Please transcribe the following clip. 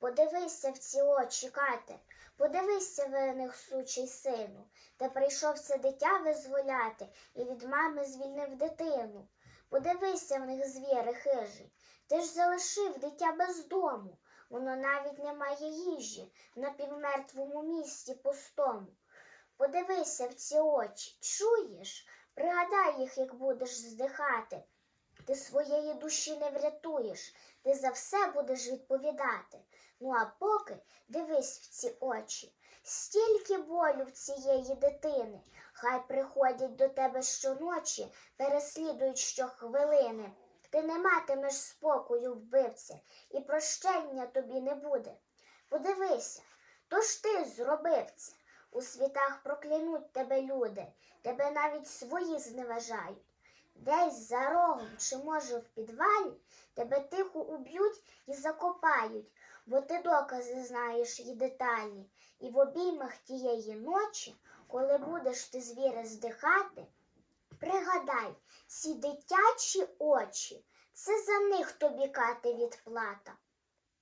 Подивися в ці очі, кате, подивися в них, сучий сину, де прийшов це дитя визволяти і від мами звільнив дитину. Подивися в них, звіри хижий, ти ж залишив дитя без дому, воно навіть не має їжі в напівмертвому місті пустому. Подивися в ці очі, чуєш? Пригадай їх, як будеш здихати. Ти своєї душі не врятуєш, ти за все будеш відповідати. Ну а поки дивись в ці очі, стільки болю в цієї дитини, хай приходять до тебе щоночі, переслідують щохвилини. Ти не матимеш спокою, вбивця, і прощення тобі не буде. Подивися, то ж ти зробив це. У світах проклянуть тебе люди, тебе навіть свої зневажають. Десь за рогом чи, може, в підвалі тебе тихо уб'ють і закопають, бо ти докази знаєш і деталі. І в обіймах тієї ночі, коли будеш ти звіри здихати, пригадай, ці дитячі очі, це за них тобі кати відплата.